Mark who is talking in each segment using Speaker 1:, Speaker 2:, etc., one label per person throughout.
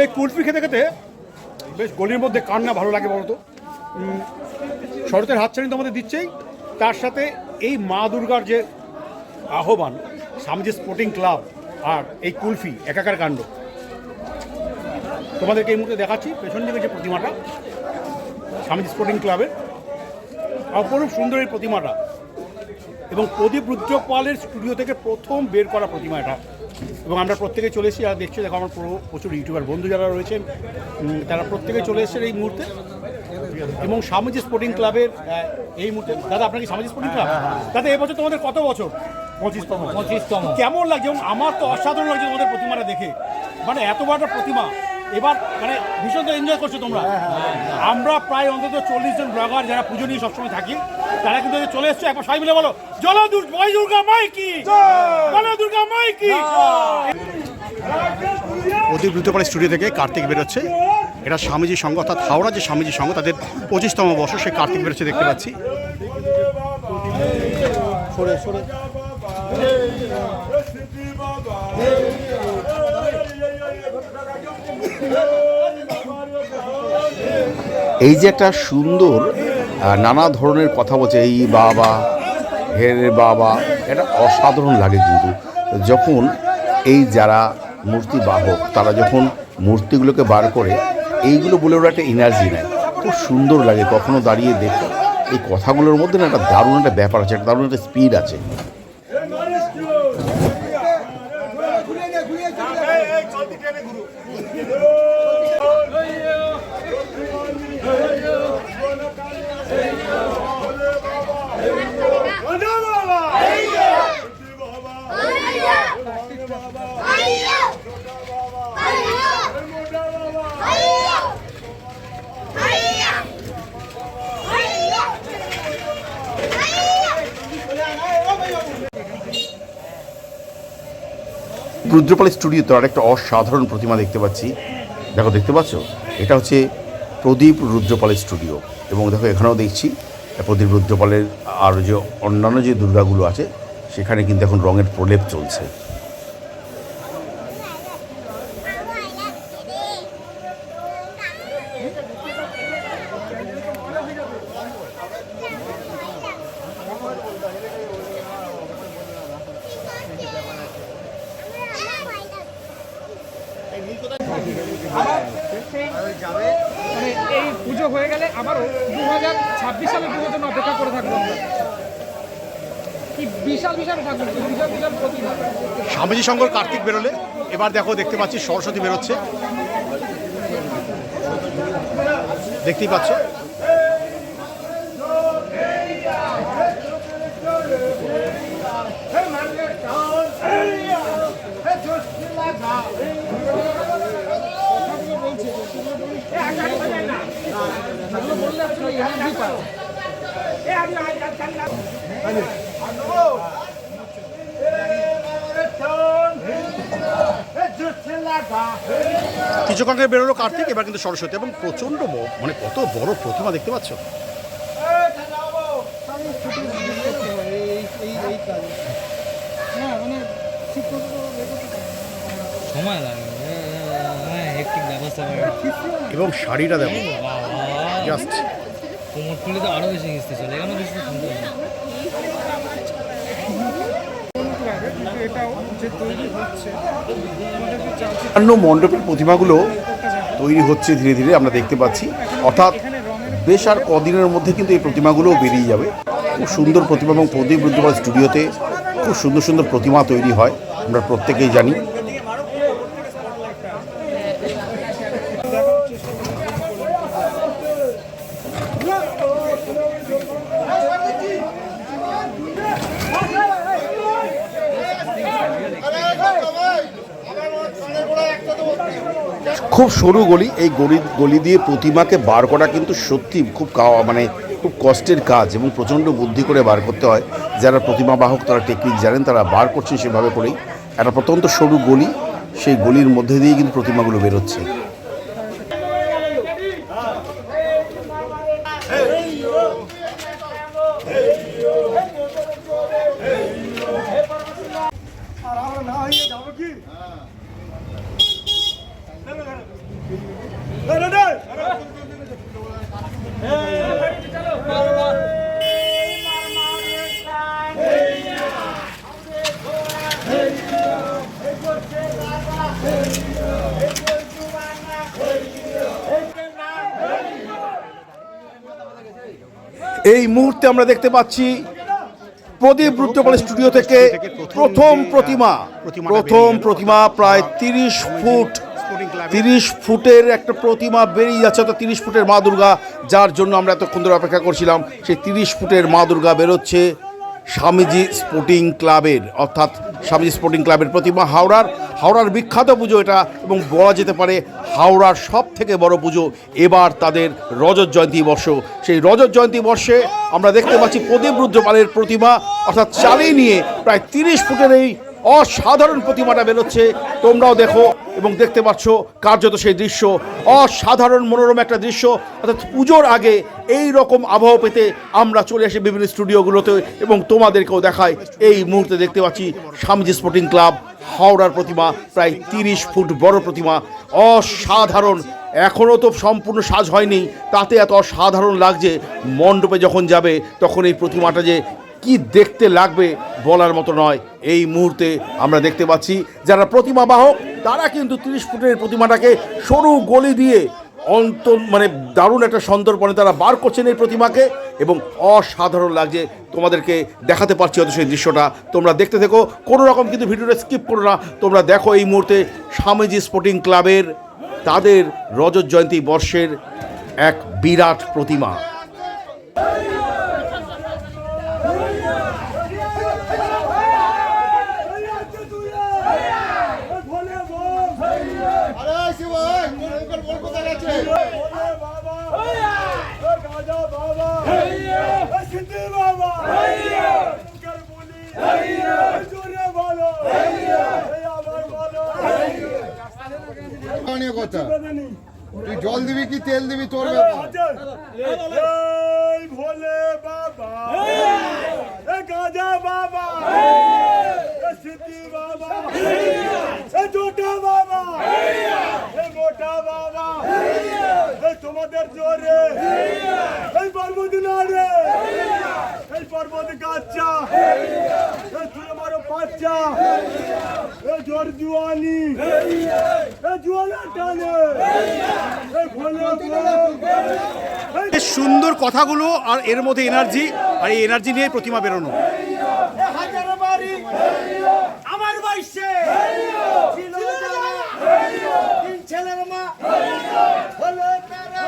Speaker 1: এই কুলফি খেতে খেতে বেশ গলির মধ্যে কার না ভালো লাগে বলতো। শরতের হাতছানি তো আমাদের দিচ্ছেই। তার সাথে এই মা দুর্গার যে আহ্বান, স্বামীজি স্পোর্টিং ক্লাব আর এই কুলফি, একাকার কাণ্ড। তোমাদেরকে এই মুহূর্তে দেখাচ্ছি, পেছন দিকে যে প্রতিমাটা, স্বামীজি স্পোর্টিং ক্লাবের অপরূপ সুন্দর এই প্রতিমাটা। এবং প্রদীপ রুদ্রপালের স্টুডিও থেকে প্রথম বের করা প্রতিমা এটা। এবং আমরা প্রত্যেকে চলে এসেছি আর দেখছি দেখো আমার প্রচুর ইউটিউবার বন্ধু যারা রয়েছেন তারা প্রত্যেকে চলে এসেছেন এই মুহূর্তে। এবং স্বামীজি স্পোর্টিং ক্লাবের এই মুহূর্তে দাদা আপনার কি স্বামীজি স্পোর্টিং ক্লাব দাদা এবছর তোমাদের কত বছর? পঁচিশতম
Speaker 2: পঁচিশতম।
Speaker 1: কেমন লাগছে? এবং আমার তো অসাধারণ লাগছে তোমাদের প্রতিমাটা দেখে। মানে এত বড় প্রতিমা। এবার মানে ভীষণ তো এনজয় করছ তোমরা। আমরা প্রায় অন্তত চল্লিশ জন ব্লগার যারা পুজো নিয়ে সবসময় থাকি তারা কিন্তু চলে এসছো। একবার সবাই মিলে বলো জল দুর্গা দুর্গা মাই কি? জল দুর্গা মাই কি? প্রদীপ রুদ্রপাল স্টুডিও থেকে কার্তিক বেরোচ্ছে। এটা স্বামীজি সংঘ অর্থাৎ হাওড়া যে স্বামীজি সংঘ তাদের পঁচিশতম বর্ষ সে কার্তিক বেরোচ্ছে দেখতে পাচ্ছি।
Speaker 3: এই যে একটা সুন্দর নানা ধরনের কথা বলছে, এই বাবা হে রে বাবা, এটা অসাধারণ লাগে কিন্তু। যখন এই যারা মূর্তি বাহক, তারা যখন মূর্তিগুলোকে বার করে, এইগুলো বলে ওরা একটা এনার্জি নেয়। খুব সুন্দর লাগে কখনো দাঁড়িয়ে দেখে। এই কথাগুলোর মধ্যে না একটা দারুণ একটা ব্যাপার আছে, একটা দারুণ একটা স্পিড আছে। রুদ্রপাল স্টুডিওতে আর একটা অসাধারণ প্রতিমা দেখতে পাচ্ছি। দেখো, দেখতে পাচ্ছ? এটা হচ্ছে প্রদীপ রুদ্রপালের স্টুডিও এবং দেখো, এখানেও দেখছি প্রদীপ রুদ্রপালের আর যে অন্যান্য যে দুর্গাগুলো আছে, সেখানে কিন্তু এখন রঙের প্রলেপ চলছে
Speaker 4: মানে এই পুজো হয়ে গেলে আবারও দু হাজার ছাব্বিশ সালের পুজোর জন্য অপেক্ষা করে থাকব আমরা। কি বিশাল বিশাল ঠাকুর বিশাল বিশাল
Speaker 1: স্বামীজি শঙ্কর কার্তিক বেরোলে। এবার দেখো, দেখতে পাচ্ছি সরস্বতী বেরোচ্ছে। দেখতেই পাচ্ছ। কিছুক্ষণ আগে বেরোলো কার্তিক এবার কিন্তু সরস্বতী এবং প্রচণ্ড মানে কত বড় প্রতিমা দেখতে পাচ্ছ?
Speaker 4: হ্যাঁ।
Speaker 2: সময় লাগে হ্যাঁ ব্যবস্থা করে।
Speaker 1: এবং শাড়িটা দেখো। জাস্ট
Speaker 2: কোমর খুলে তো বেশি চলে এখানে বেশি সুন্দর
Speaker 3: অন্য মণ্ডপের প্রতিমাগুলো তৈরি হচ্ছে ধীরে ধীরে আমরা দেখতে পাচ্ছি। অর্থাৎ বেশ আর কদিনের মধ্যে কিন্তু এই প্রতিমাগুলোও বেরিয়ে যাবে। খুব সুন্দর প্রতিমা এবং প্রদীপ রুদ্রপাল স্টুডিওতে খুব সুন্দর সুন্দর প্রতিমা তৈরি হয় আমরা প্রত্যেকেই জানি। খুব সরু গলি। এই গলি গলি দিয়ে প্রতিমাকে বার করা কিন্তু সত্যি খুব মানে খুব কষ্টের কাজ এবং প্রচণ্ড বুদ্ধি করে বার করতে হয়। যারা প্রতিমা বাহক তারা টেকনিক জানেন, তারা বার করছেন সেভাবে করেই। একটা প্রত্যন্ত সরু গলি, সেই গলির মধ্যে দিয়েই কিন্তু প্রতিমাগুলো বেরোচ্ছে। এই মুহূর্তে আমরা দেখতে পাচ্ছি প্রদীপ রুদ্রপাল স্টুডিও থেকে প্রথম প্রতিমা। প্রথম প্রতিমা প্রায় তিরিশ ফুট, তিরিশ ফুটের একটা প্রতিমা বেরিয়ে যাচ্ছে, অর্থাৎ তিরিশ ফুটের মা দুর্গা, যার জন্য আমরা এতক্ষণ ধরে অপেক্ষা করছিলাম। সেই তিরিশ ফুটের মা দুর্গা বেরোচ্ছে। স্বামীজি স্পোর্টিং ক্লাবের, অর্থাৎ স্বামীজি স্পোর্টিং ক্লাবের প্রতিমা হাওড়ার। হাওড়ার বিখ্যাত পুজো এটা এবং বলা যেতে পারে হাওড়ার সব থেকে বড় পুজো। এবার তাদের রজত জয়ন্তী বর্ষ। সেই রজত জয়ন্তী বর্ষে আমরা দেখতে পাচ্ছি প্রদীপ রুদ্রপালের প্রতিমা, অর্থাৎ চালিয়ে নিয়ে প্রায় তিরিশ ফুটের এই অসাধারণ প্রতিমাটা বেরোচ্ছে। তোমরাও দেখো এবং দেখতে পাচ্ছ কার্যত সেই দৃশ্য। অসাধারণ মনোরম একটা দৃশ্য। অর্থাৎ পুজোর আগে এই রকম আবহাওয়া পেতে আমরা চলে আসি বিভিন্ন স্টুডিওগুলোতে এবং তোমাদেরকেও দেখাই। এই মুহূর্তে দেখতে পাচ্ছি স্বামীজি স্পোর্টিং ক্লাব, হাওড়ার প্রতিমা, প্রায় তিরিশ ফুট বড় প্রতিমা। অসাধারণ। এখনও তো সম্পূর্ণ সাজ হয়নি। তাতে এত অসাধারণ লাগছে। মণ্ডপে যখন যাবে, তখন এই প্রতিমাটা যে কি দেখতে লাগবে বলার মতো নয়। এই মুহূর্তে আমরা দেখতে পাচ্ছি, যারা প্রতিমা বাহক তারা কিন্তু তিরিশ ফুটের প্রতিমাটাকে সরু গলি দিয়ে অন্ত মানে দারুণ একটা সন্দর্পণে তারা বার করছেন এই প্রতিমাকে এবং অসাধারণ লাগছে তোমাদেরকে দেখাতে পারছি হয়তো সেই দৃশ্যটা। তোমরা দেখতে থেকো, কোনো রকম কিন্তু ভিডিওটা স্কিপ করো না। তোমরা দেখো এই মুহূর্তে স্বামীজি স্পোর্টিং ক্লাবের তাদের রজত জয়ন্তী বর্ষের এক বিরাট প্রতিমা।
Speaker 5: কথা। তুই জল দিবি কি তেল দিবি তোর ব্যাপার?
Speaker 6: এই ভোলে বাবা। এ গাজা বাবা। এ সিদ্ধি বাবা। এ জোটা বাবা। এ মোটা বাবা। এ তোমাদের জোরে। এই পর্বত নারে এই পর্বত গাচ্চা এ তুলে মারো বাচ্চা। এ জোর জুয়ানি এ জুয়ানা টানে। এ ভোলে
Speaker 1: বেশ সুন্দর কথাগুলো আর এর মধ্যে এনার্জি আর এই এনার্জি নিয়ে প্রতিমা বেরোনো।
Speaker 6: হাজার বাড়ি আমার বয়সে ছিল যারা, তিন ছেলের মা হলো তারা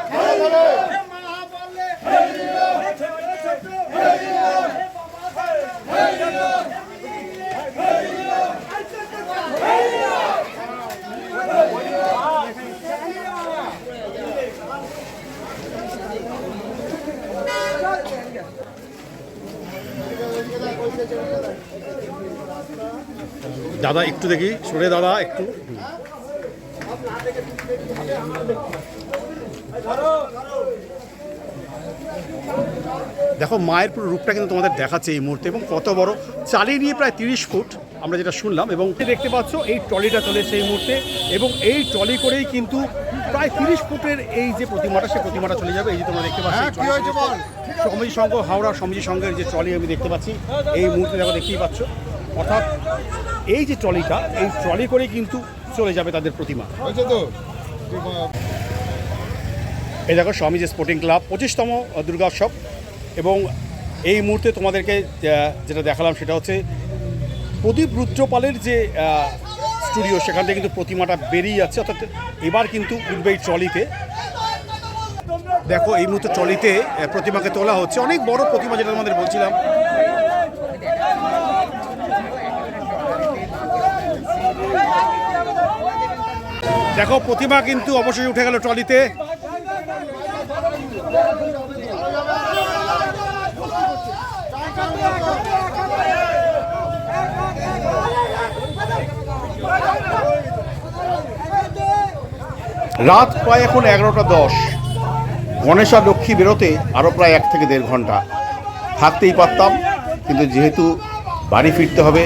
Speaker 6: এ মা বলে এ ছোট ছোট, এ বাবা বলে,
Speaker 1: দাদা একটু দেখি সরে দাদা একটু। দেখো মায়ের পুরো রূপটা কিন্তু তোমাদের দেখাচ্ছে এই মুহূর্তে এবং কত বড় চালিয়ে নিয়ে প্রায় তিরিশ ফুট আমরা যেটা শুনলাম এবং দেখতে পাচ্ছ এই ট্রলিটা চলেছে এই মুহূর্তে এবং এই ট্রলি করেই কিন্তু প্রায় তিরিশ ফুটের এই যে প্রতিমাটা সেই প্রতিমাটা চলে যাবে। এই যে তোমরা দেখতে পাচ্ছ
Speaker 5: হ্যাঁ,
Speaker 1: সমিতি সংঘ হাওড়া সমিতি সংঘের যে ট্রলি আমি দেখতে পাচ্ছি এই মুহূর্তে দেখো দেখতেই পাচ্ছ। অর্থাৎ এই যে ট্রলিটা এই ট্রলি করেই কিন্তু চলে যাবে তাদের প্রতিমা। এই দেখো স্বামীজি স্পোর্টিং ক্লাব পঁচিশতম দুর্গোৎসব এবং এই মুহূর্তে তোমাদেরকে যেটা দেখালাম সেটা হচ্ছে প্রদীপ রুদ্রপালের যে স্টুডিও সেখান থেকে কিন্তু প্রতিমাটা বেরিয়ে যাচ্ছে। অর্থাৎ এবার কিন্তু উঠবে এই ট্রলিতে। দেখো এই মুহূর্তে ট্রলিতে প্রতিমাকে তোলা হচ্ছে। অনেক বড় প্রতিমা যেটা তোমাদের বলছিলাম। দেখো, প্রতিমা কিন্তু অবশ্যই উঠে গেল ট্রলিতে। রাত প্রায় এখন এগারোটা দশ। গণেশ আর লক্ষ্মী বেরোতে আরও প্রায় এক থেকে দেড় ঘণ্টা। থাকতেই পারতাম, কিন্তু যেহেতু বাড়ি ফিরতে হবে,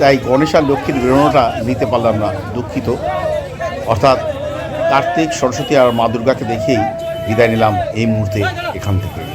Speaker 1: তাই গণেশ আর লক্ষ্মীর বেরোনোটা নিতে পারলাম না, দুঃখিত। অর্থাৎ কার্তিক সরস্বতী আর মা দুর্গাকে দেখেই
Speaker 3: বিদায় নিলাম এই মুহূর্তে এখান থেকে।